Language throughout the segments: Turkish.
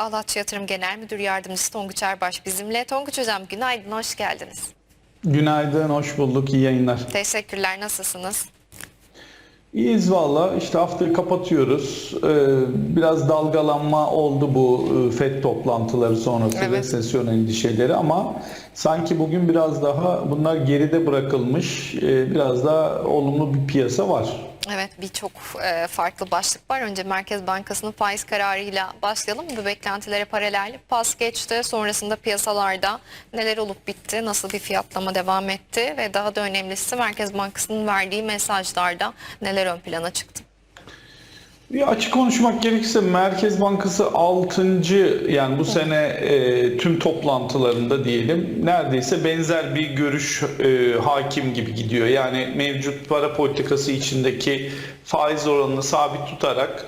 Ağlatçı Yatırım Genel Müdür Yardımcısı Tonguç Erbaş bizimle. Tonguç Hocam günaydın, hoş geldiniz. Günaydın, hoş bulduk, iyi yayınlar. Teşekkürler, nasılsınız? İyiyiz valla, işte haftayı kapatıyoruz. Ee, biraz dalgalanma oldu bu e, FED toplantıları sonrası Evet. resesyon endişeleri ama sanki bugün biraz daha bunlar geride bırakılmış, e, biraz daha olumlu bir piyasa var. Evet, birçok e, farklı başlık var. Önce Merkez Bankası'nın faiz kararıyla başlayalım. Bu beklentilere paralel pas geçti. Sonrasında piyasalarda neler olup bitti, nasıl bir fiyatlama devam etti ve daha da önemlisi Merkez Bankası'nın verdiği mesajlarda neler ön plana çıktı. Bir açık konuşmak gerekirse Merkez Bankası 6. yani bu sene e, tüm toplantılarında diyelim neredeyse benzer bir görüş e, hakim gibi gidiyor. Yani mevcut para politikası içindeki faiz oranını sabit tutarak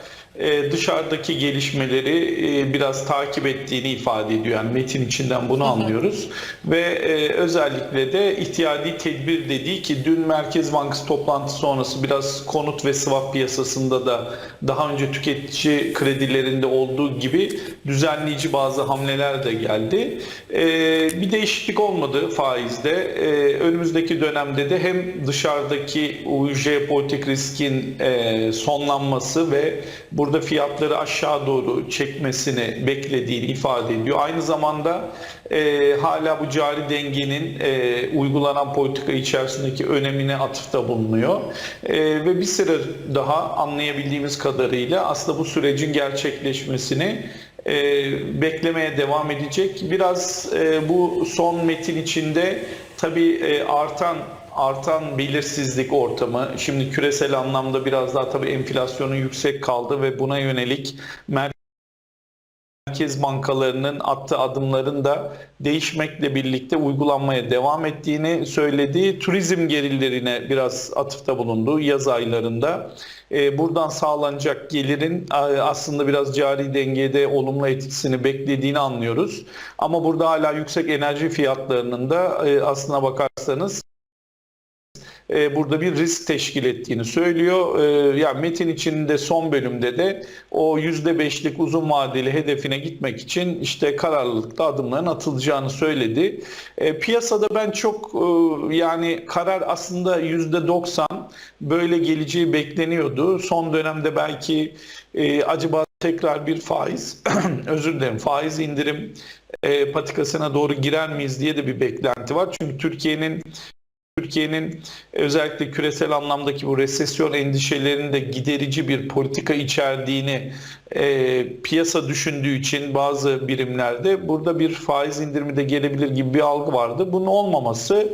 dışarıdaki gelişmeleri e, biraz takip ettiğini ifade ediyor. Yani metin içinden bunu anlıyoruz. Ve e, özellikle de ihtiyadi tedbir dediği ki dün Merkez Bankası toplantısı sonrası biraz konut ve swap piyasasında da daha önce tüketici kredilerinde olduğu gibi düzenleyici bazı hamleler de geldi. E, bir değişiklik olmadı faizde. E, önümüzdeki dönemde de hem dışarıdaki jeopolitik riskin e, sonlanması ve burada fiyatları aşağı doğru çekmesini beklediğini ifade ediyor. Aynı zamanda e, hala bu cari dengenin e, uygulanan politika içerisindeki önemine atıfta bulunuyor. E, ve bir süre daha anlayabildiğimiz kadarıyla aslında bu sürecin gerçekleşmesini e, beklemeye devam edecek. Biraz e, bu son metin içinde tabii e, artan artan belirsizlik ortamı, şimdi küresel anlamda biraz daha tabii enflasyonun yüksek kaldı ve buna yönelik merkez bankalarının attığı adımların da değişmekle birlikte uygulanmaya devam ettiğini söyledi. Turizm gelirlerine biraz atıfta bulundu yaz aylarında. Ee, Buradan sağlanacak gelirin e, aslında biraz cari dengede olumlu etkisini beklediğini anlıyoruz. Ama burada hala yüksek enerji fiyatlarının da e, aslına bakarsanız e, burada bir risk teşkil ettiğini söylüyor. E, Yani metin içinde son bölümde de o %5'lik uzun vadeli hedefine gitmek için işte kararlılıkta adımların atılacağını söyledi. E, Piyasada ben çok e, yani karar aslında %90 böyle geleceği bekleniyordu. Son dönemde belki acaba tekrar bir faiz özür dilerim faiz indirim patikasına doğru girer miyiz diye de bir beklenti var. Çünkü Türkiye'nin Türkiye'nin özellikle küresel anlamdaki bu resesyon endişelerinde giderici bir politika içerdiğini e, piyasa düşündüğü için bazı birimlerde burada bir faiz indirimi de gelebilir gibi bir algı vardı. Bunun olmaması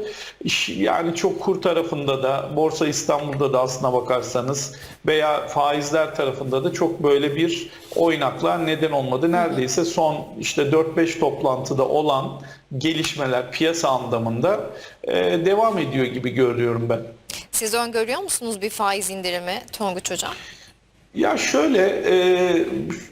yani çok kur tarafında da Borsa İstanbul'da da aslına bakarsanız veya faizler tarafında da çok böyle bir oynaklığa neden olmadı. Neredeyse son işte 4-5 toplantıda olan gelişmeler piyasa anlamında e, devam ediyor gibi görüyorum ben. Siz öngörüyor musunuz bir faiz indirimi Tonguç Hocam? Ya şöyle e,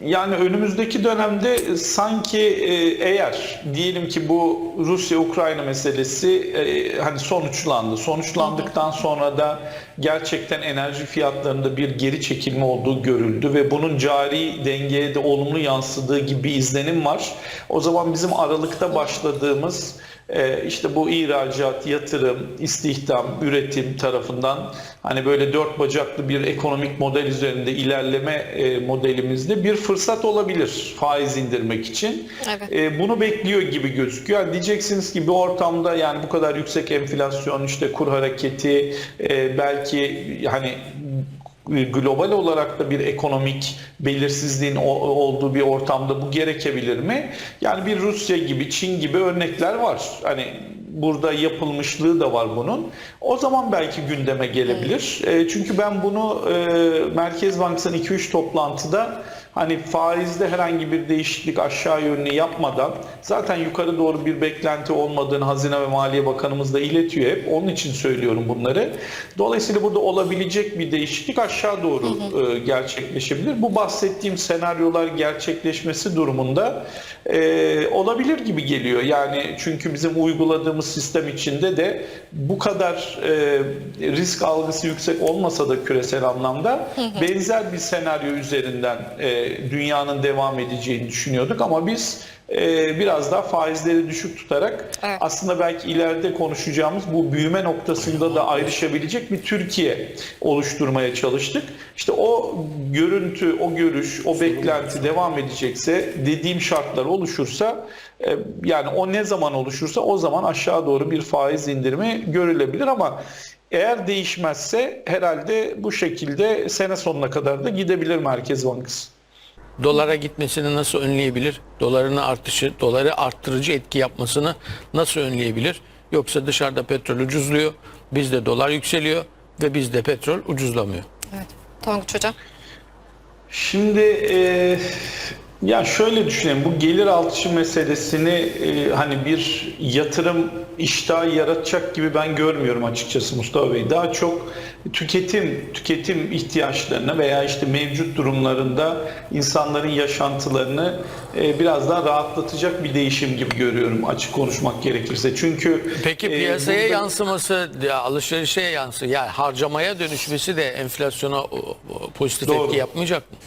yani önümüzdeki dönemde sanki e, eğer diyelim ki bu Rusya-Ukrayna meselesi e, hani sonuçlandı. Sonuçlandıktan sonra da gerçekten enerji fiyatlarında bir geri çekilme olduğu görüldü ve bunun cari dengeye de olumlu yansıdığı gibi bir izlenim var. O zaman bizim Aralık'ta başladığımız işte bu ihracat, yatırım, istihdam, üretim tarafından hani böyle dört bacaklı bir ekonomik model üzerinde ilerleme e, modelimizde bir fırsat olabilir faiz indirmek için. Evet. E, bunu bekliyor gibi gözüküyor. Yani diyeceksiniz ki bir ortamda yani bu kadar yüksek enflasyon, işte kur hareketi, e, belki hani global olarak da bir ekonomik belirsizliğin olduğu bir ortamda bu gerekebilir mi? Yani bir Rusya gibi, Çin gibi örnekler var. Hani burada yapılmışlığı da var bunun. O zaman belki gündeme gelebilir. E, çünkü ben bunu e, Merkez Bankası'nın 2-3 toplantıda hani faizde herhangi bir değişiklik aşağı yönlü yapmadan zaten yukarı doğru bir beklenti olmadığını Hazine ve Maliye Bakanımız da iletiyor hep. Onun için söylüyorum bunları. Dolayısıyla burada olabilecek bir değişiklik aşağı doğru e, gerçekleşebilir. Bu bahsettiğim senaryolar gerçekleşmesi durumunda e, olabilir gibi geliyor. Yani çünkü bizim uyguladığımız sistem içinde de bu kadar e, risk algısı yüksek olmasa da küresel anlamda benzer bir senaryo üzerinden e, dünyanın devam edeceğini düşünüyorduk ama biz e, biraz daha faizleri düşük tutarak Evet. aslında belki ileride konuşacağımız bu büyüme noktasında da ayrışabilecek bir Türkiye oluşturmaya çalıştık. İşte o görüntü, o görüş, o beklenti devam edecekse, dediğim şartlar oluşursa e, yani o ne zaman oluşursa o zaman aşağı doğru bir faiz indirimi görülebilir ama eğer değişmezse herhalde bu şekilde sene sonuna kadar da gidebilir Merkez Bankası. Dolara gitmesini nasıl önleyebilir? Doların artışı, doları arttırıcı etki yapmasını nasıl önleyebilir? Yoksa dışarıda petrol ucuzluyor, bizde dolar yükseliyor ve bizde petrol ucuzlamıyor. Evet. Tonguç Hocam. Şimdi e, ya şöyle düşünelim bu gelir artışı meselesini e, hani bir yatırım iştahı yaratacak gibi ben görmüyorum açıkçası Mustafa Bey. Daha çok tüketim tüketim ihtiyaçlarını veya işte mevcut durumlarında insanların yaşantılarını e, biraz daha rahatlatacak bir değişim gibi görüyorum açık konuşmak gerekirse. Çünkü Peki e, piyasaya burada- yansıması, ya alışverişe yansır, yani harcamaya dönüşmesi de enflasyona o, o, pozitif Doğru. etki yapmayacak mı?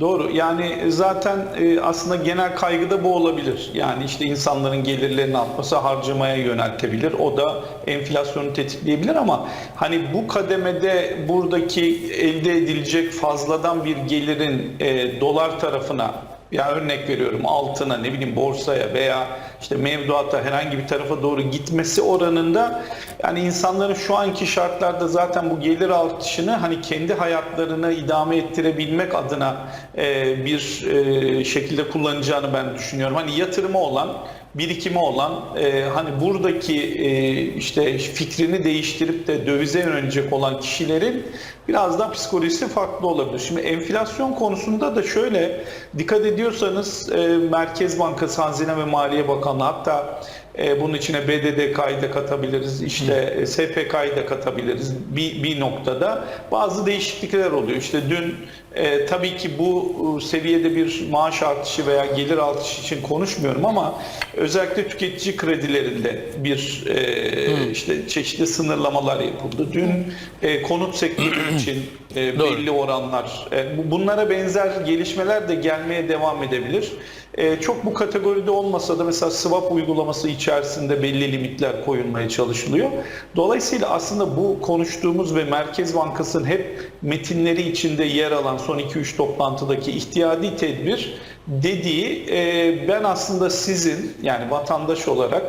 Doğru. Yani zaten e, aslında genel kaygı da bu olabilir. Yani işte insanların gelirlerinin artması harcamaya yöneltebilir. O da enflasyonu tetikleyebilir ama hani bu kademede buradaki elde edilecek fazladan bir gelirin e, dolar tarafına ya örnek veriyorum altına ne bileyim borsaya veya işte mevduata herhangi bir tarafa doğru gitmesi oranında yani insanların şu anki şartlarda zaten bu gelir artışını hani kendi hayatlarını idame ettirebilmek adına e, bir e, şekilde kullanacağını ben düşünüyorum. Hani yatırımı olan birikimi olan e, hani buradaki e, işte fikrini değiştirip de dövize yönelecek olan kişilerin biraz daha psikolojisi farklı olabilir. Şimdi enflasyon konusunda da şöyle dikkat ediyorsanız e, Merkez Bankası, Hazine ve Maliye Bakanlığı hatta e, bunun içine BDDK'yı da katabiliriz, işte e, SPK'yı da katabiliriz bir, bir noktada. Bazı değişiklikler oluyor. İşte dün e, tabii ki bu e, seviyede bir maaş artışı veya gelir artışı için konuşmuyorum ama özellikle tüketici kredilerinde bir e, işte çeşitli sınırlamalar yapıldı. Dün e, konut sektörü için e, Doğru. belli oranlar, e, bu- bunlara benzer gelişmeler de gelmeye devam edebilir. E, çok bu kategoride olmasa da mesela swap uygulaması içerisinde belli limitler koyulmaya çalışılıyor. Dolayısıyla aslında bu konuştuğumuz ve Merkez Bankası'nın hep metinleri içinde yer alan son 2-3 toplantıdaki ihtiyadi tedbir dediği e, ben aslında sizin yani vatandaş olarak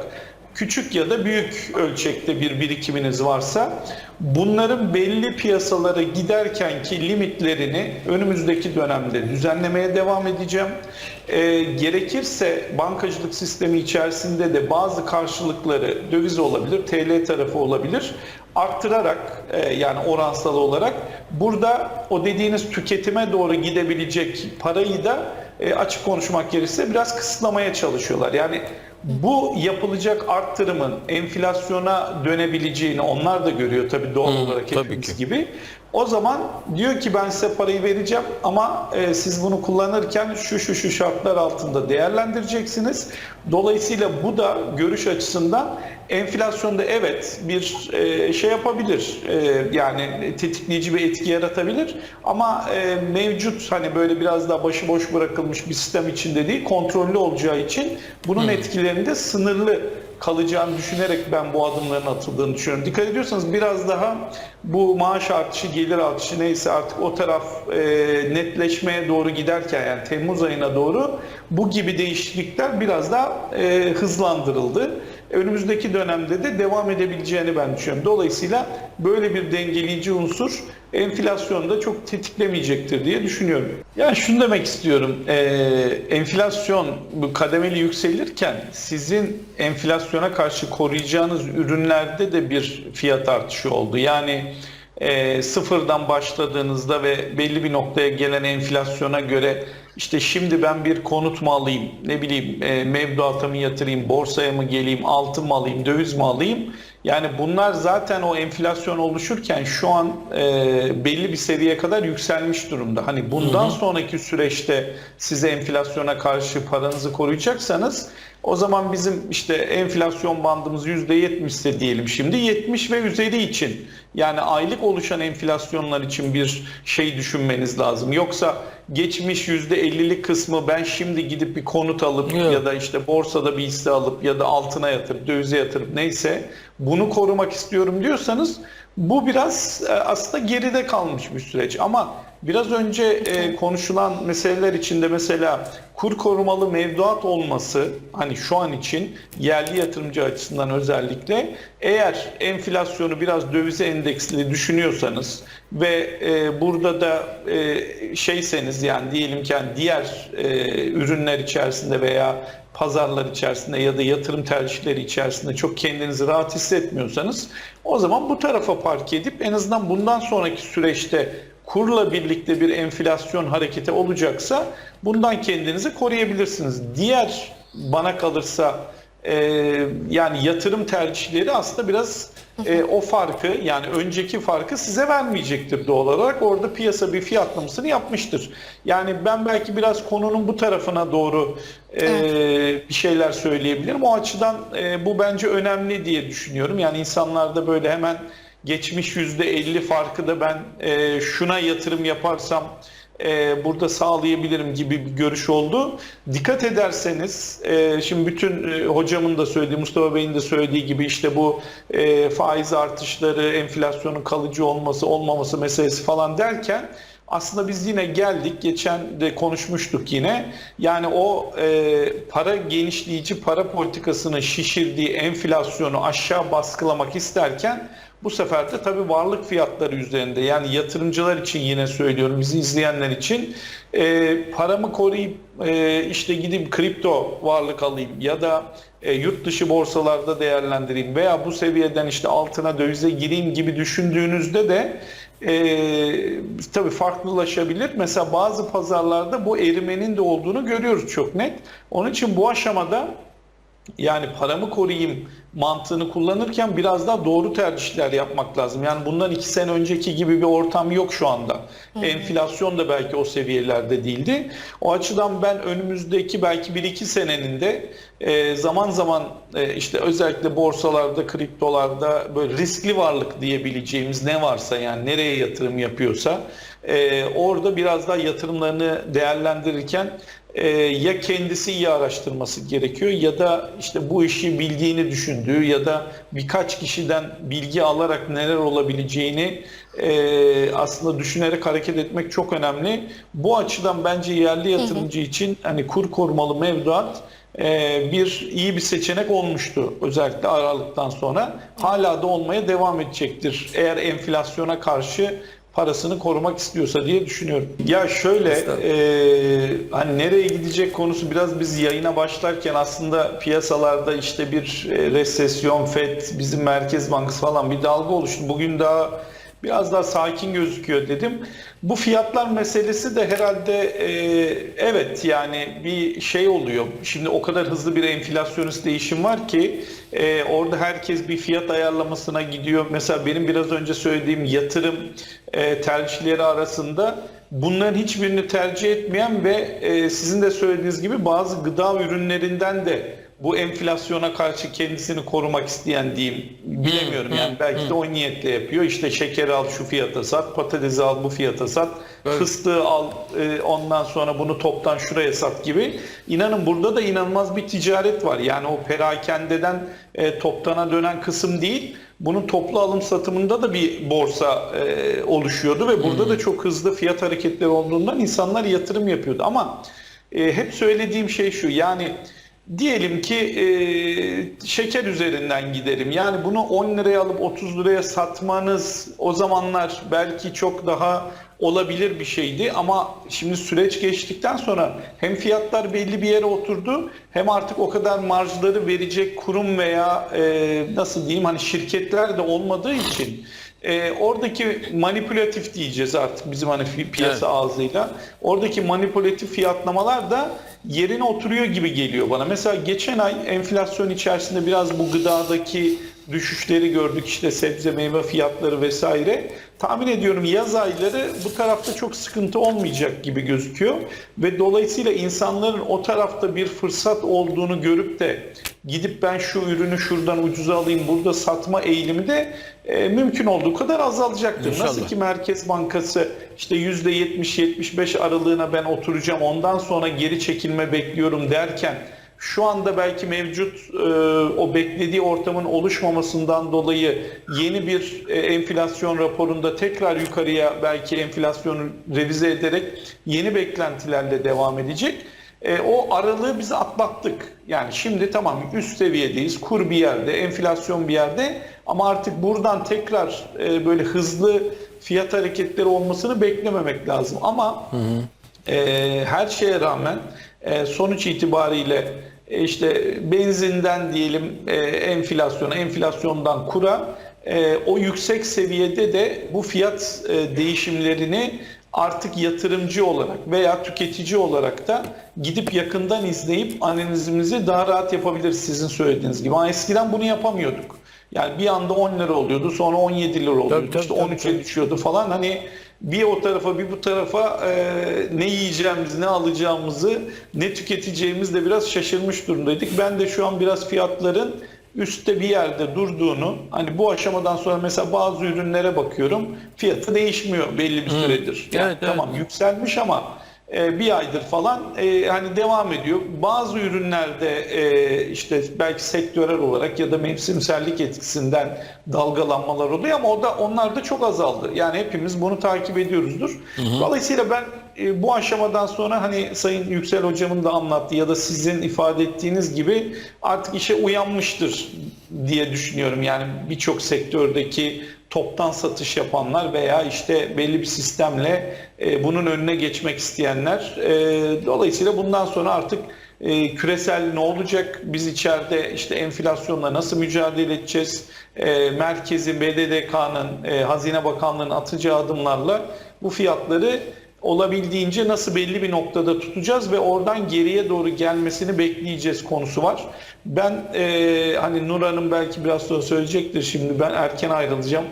küçük ya da büyük ölçekte bir birikiminiz varsa bunların belli piyasalara giderken ki limitlerini önümüzdeki dönemde düzenlemeye devam edeceğim. Ee, gerekirse bankacılık sistemi içerisinde de bazı karşılıkları döviz olabilir, TL tarafı olabilir arttırarak e, yani oransal olarak burada o dediğiniz tüketime doğru gidebilecek parayı da e, açık konuşmak gerekirse biraz kısıtlamaya çalışıyorlar. Yani bu yapılacak arttırımın enflasyona dönebileceğini onlar da görüyor tabii doğal olarak tabii hepimiz gibi. O zaman diyor ki ben size parayı vereceğim ama e, siz bunu kullanırken şu şu şu şartlar altında değerlendireceksiniz. Dolayısıyla bu da görüş açısından enflasyonda evet bir e, şey yapabilir. E, yani tetikleyici bir etki yaratabilir. Ama e, mevcut hani böyle biraz daha başıboş bırakılmış bir sistem içinde değil kontrollü olacağı için bunun etkilerini de sınırlı kalacağını düşünerek ben bu adımların atıldığını düşünüyorum. Dikkat ediyorsanız biraz daha bu maaş artışı, gelir artışı neyse artık o taraf e, netleşmeye doğru giderken yani Temmuz ayına doğru bu gibi değişiklikler biraz daha e, hızlandırıldı. Önümüzdeki dönemde de devam edebileceğini ben düşünüyorum. Dolayısıyla böyle bir dengeleyici unsur enflasyonu da çok tetiklemeyecektir diye düşünüyorum. Yani şunu demek istiyorum. Ee, enflasyon bu kademeli yükselirken sizin enflasyona karşı koruyacağınız ürünlerde de bir fiyat artışı oldu. Yani e, sıfırdan başladığınızda ve belli bir noktaya gelen enflasyona göre işte şimdi ben bir konut mu alayım, ne bileyim e, mevduata mı yatırayım, borsaya mı geleyim, altın mı alayım, döviz mi alayım? Yani bunlar zaten o enflasyon oluşurken şu an e, belli bir seviyeye kadar yükselmiş durumda. Hani bundan sonraki süreçte size enflasyona karşı paranızı koruyacaksanız o zaman bizim işte enflasyon bandımız %70 ise diyelim şimdi 70 ve üzeri için yani aylık oluşan enflasyonlar için bir şey düşünmeniz lazım. Yoksa geçmiş %50'lik kısmı ben şimdi gidip bir konut alıp Yok. ya da işte borsada bir hisse alıp ya da altına yatırıp dövize yatırıp neyse bunu korumak istiyorum diyorsanız bu biraz e, aslında geride kalmış bir süreç ama biraz önce e, konuşulan meseleler içinde mesela kur korumalı mevduat olması hani şu an için yerli yatırımcı açısından özellikle eğer enflasyonu biraz dövize endeksli düşünüyorsanız ve e, burada da e, şeyseniz yani diyelim ki hani diğer e, ürünler içerisinde veya pazarlar içerisinde ya da yatırım tercihleri içerisinde çok kendinizi rahat hissetmiyorsanız o zaman bu tarafa park edip en azından bundan sonraki süreçte kurla birlikte bir enflasyon hareketi olacaksa bundan kendinizi koruyabilirsiniz. Diğer bana kalırsa e, yani yatırım tercihleri aslında biraz e, o farkı yani önceki farkı size vermeyecektir doğal olarak. Orada piyasa bir fiyatlamasını yapmıştır. Yani ben belki biraz konunun bu tarafına doğru e, bir şeyler söyleyebilirim. O açıdan e, bu bence önemli diye düşünüyorum. Yani insanlarda böyle hemen geçmiş %50 farkı da ben e, şuna yatırım yaparsam e, burada sağlayabilirim gibi bir görüş oldu. Dikkat ederseniz e, şimdi bütün e, hocamın da söylediği, Mustafa Bey'in de söylediği gibi işte bu e, faiz artışları, enflasyonun kalıcı olması, olmaması meselesi falan derken aslında biz yine geldik, geçen de konuşmuştuk yine. Yani o e, para genişleyici para politikasının şişirdiği enflasyonu aşağı baskılamak isterken bu sefer de tabii varlık fiyatları üzerinde yani yatırımcılar için yine söylüyorum bizi izleyenler için e, paramı koruyup e, işte gidip kripto varlık alayım ya da e, yurt dışı borsalarda değerlendireyim veya bu seviyeden işte altına dövize gireyim gibi düşündüğünüzde de e, tabii farklılaşabilir. Mesela bazı pazarlarda bu erimenin de olduğunu görüyoruz çok net. Onun için bu aşamada yani paramı koruyayım mantığını kullanırken biraz daha doğru tercihler yapmak lazım. Yani bundan iki sene önceki gibi bir ortam yok şu anda. Enflasyon da belki o seviyelerde değildi. O açıdan ben önümüzdeki belki bir iki senenin de e, zaman zaman e, işte özellikle borsalarda, kriptolarda böyle riskli varlık diyebileceğimiz ne varsa yani nereye yatırım yapıyorsa e, orada biraz daha yatırımlarını değerlendirirken e, ya kendisi iyi araştırması gerekiyor ya da işte bu işi bildiğini düşündüğü ya da birkaç kişiden bilgi alarak neler olabileceğini e, aslında düşünerek hareket etmek çok önemli. Bu açıdan bence yerli yatırımcı için hani kur korumalı mevduat e, bir iyi bir seçenek olmuştu özellikle Aralık'tan sonra. Hala da olmaya devam edecektir. Eğer enflasyona karşı parasını korumak istiyorsa diye düşünüyorum. Ya şöyle e, hani nereye gidecek konusu biraz biz yayına başlarken aslında piyasalarda işte bir e, resesyon, FED, bizim Merkez Bankası falan bir dalga oluştu. Bugün daha biraz daha sakin gözüküyor dedim. Bu fiyatlar meselesi de herhalde e, evet yani bir şey oluyor. Şimdi o kadar hızlı bir enflasyonist değişim var ki e, orada herkes bir fiyat ayarlamasına gidiyor. Mesela benim biraz önce söylediğim yatırım e, tercihleri arasında bunların hiçbirini tercih etmeyen ve e, sizin de söylediğiniz gibi bazı gıda ürünlerinden de bu enflasyona karşı kendisini korumak isteyen diyeyim. Bilemiyorum yani belki de o niyetle yapıyor. İşte şekeri al şu fiyata sat, patatesi al bu fiyata sat, fıstığı al e, ondan sonra bunu toptan şuraya sat gibi. İnanın burada da inanılmaz bir ticaret var. Yani o perakendeden e, toptana dönen kısım değil. Bunun toplu alım satımında da bir borsa e, oluşuyordu ve burada da çok hızlı fiyat hareketleri olduğundan insanlar yatırım yapıyordu. Ama e, hep söylediğim şey şu yani Diyelim ki e, şeker üzerinden giderim. Yani bunu 10 liraya alıp 30 liraya satmanız o zamanlar belki çok daha olabilir bir şeydi ama şimdi süreç geçtikten sonra hem fiyatlar belli bir yere oturdu hem artık o kadar marjları verecek kurum veya e, nasıl diyeyim hani şirketler de olmadığı için e, oradaki manipülatif diyeceğiz artık bizim hani piyasa Evet. ağzıyla. Oradaki manipülatif fiyatlamalar da yerine oturuyor gibi geliyor bana. Mesela geçen ay enflasyon içerisinde biraz bu gıdadaki düşüşleri gördük işte sebze meyve fiyatları vesaire. Tahmin ediyorum yaz ayları bu tarafta çok sıkıntı olmayacak gibi gözüküyor ve dolayısıyla insanların o tarafta bir fırsat olduğunu görüp de gidip ben şu ürünü şuradan ucuza alayım burada satma eğilimi de e, mümkün olduğu kadar azalacaktır. İnşallah. Nasıl ki Merkez Bankası işte %70-75 aralığına ben oturacağım ondan sonra geri çekilme bekliyorum derken şu anda belki mevcut e, o beklediği ortamın oluşmamasından dolayı yeni bir e, enflasyon raporunda tekrar yukarıya belki enflasyonu revize ederek yeni beklentilerle devam edecek. E, o aralığı biz atlattık. Yani şimdi tamam üst seviyedeyiz, kur bir yerde, enflasyon bir yerde ama artık buradan tekrar e, böyle hızlı fiyat hareketleri olmasını beklememek lazım. Ama e, her şeye rağmen e, sonuç itibariyle işte benzinden diyelim e, enflasyona, enflasyondan kura e, o yüksek seviyede de bu fiyat e, değişimlerini artık yatırımcı olarak veya tüketici olarak da gidip yakından izleyip analizimizi daha rahat yapabiliriz sizin söylediğiniz gibi. Ama eskiden bunu yapamıyorduk. Yani bir anda 10 lira oluyordu sonra 17 lira oluyordu Tabii, tabii, işte tabii, 13'e düşüyordu falan hani bir o tarafa bir bu tarafa e, ne yiyeceğimiz ne alacağımızı ne tüketeceğimiz de biraz şaşırmış durumdaydık. Ben de şu an biraz fiyatların üstte bir yerde durduğunu hani bu aşamadan sonra mesela bazı ürünlere bakıyorum fiyatı değişmiyor belli bir süredir. Yani Evet, evet. tamam yükselmiş ama e, bir aydır falan e, hani devam ediyor. Bazı ürünlerde e, işte belki sektörel olarak ya da mevsimsellik etkisinden dalgalanmalar oluyor ama o da onlar da çok azaldı. Yani hepimiz bunu takip ediyoruzdur. Dolayısıyla ben e, bu aşamadan sonra hani Sayın Yüksel hocamın da anlattığı ya da sizin ifade ettiğiniz gibi artık işe uyanmıştır diye düşünüyorum. Yani birçok sektördeki toptan satış yapanlar veya işte belli bir sistemle e, bunun önüne geçmek isteyenler. E, dolayısıyla bundan sonra artık e, küresel ne olacak? Biz içeride işte enflasyonla nasıl mücadele edeceğiz? E, merkezin, BDDK'nın, Hazine Bakanlığı'nın atacağı adımlarla bu fiyatları olabildiğince nasıl belli bir noktada tutacağız ve oradan geriye doğru gelmesini bekleyeceğiz konusu var. Ben e, hani Nur Hanım belki biraz sonra söyleyecektir şimdi ben erken ayrılacağım.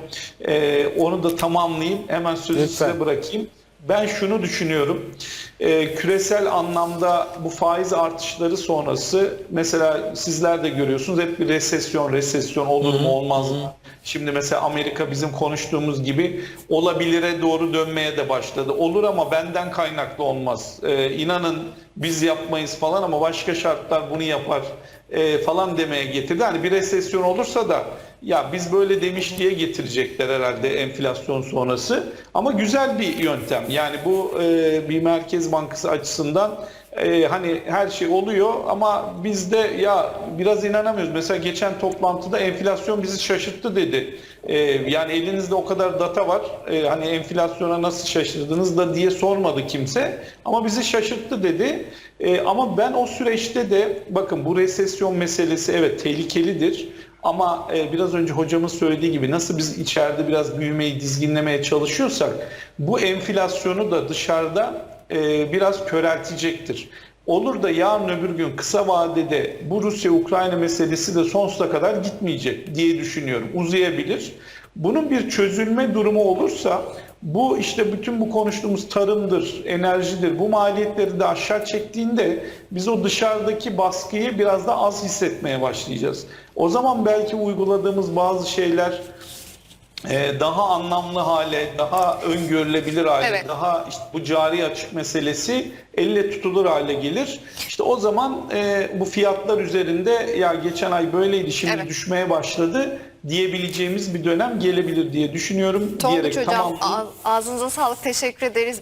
E, onu da tamamlayayım hemen sözü Lütfen. size bırakayım. Ben şunu düşünüyorum. e, küresel anlamda bu faiz artışları sonrası mesela sizler de görüyorsunuz hep bir resesyon, resesyon olur mu olmaz mı? Şimdi mesela Amerika bizim konuştuğumuz gibi olabilire doğru dönmeye de başladı. Olur ama benden kaynaklı olmaz. E, inanın biz yapmayız falan ama başka şartlar bunu yapar e, falan demeye getirdi. Hani bir resesyon olursa da ya biz böyle demiş diye getirecekler herhalde enflasyon sonrası. Ama güzel bir yöntem. Yani bu e, bir merkez bankası açısından e, hani her şey oluyor ama biz de ya biraz inanamıyoruz. Mesela geçen toplantıda enflasyon bizi şaşırttı dedi. E, yani elinizde o kadar data var. E, hani enflasyona nasıl şaşırdınız da diye sormadı kimse. Ama bizi şaşırttı dedi. E, ama ben o süreçte de bakın bu resesyon meselesi evet tehlikelidir. Ama e, biraz önce hocamın söylediği gibi nasıl biz içeride biraz büyümeyi dizginlemeye çalışıyorsak bu enflasyonu da dışarıda e, biraz köreltecektir. Olur da yarın öbür gün kısa vadede bu Rusya-Ukrayna meselesi de sonsuza kadar gitmeyecek diye düşünüyorum. Uzayabilir. Bunun bir çözülme durumu olursa bu işte bütün bu konuştuğumuz tarımdır, enerjidir. Bu maliyetleri de aşağı çektiğinde biz o dışarıdaki baskıyı biraz da az hissetmeye başlayacağız. O zaman belki uyguladığımız bazı şeyler daha anlamlı hale, daha öngörülebilir hale, Evet. daha işte bu cari açık meselesi elle tutulur hale gelir. İşte o zaman e, bu fiyatlar üzerinde ya geçen ay böyleydi şimdi Evet. düşmeye başladı diyebileceğimiz bir dönem gelebilir diye düşünüyorum. Tonguç diyerek Hocam ağ- ağzınıza sağlık teşekkür ederiz.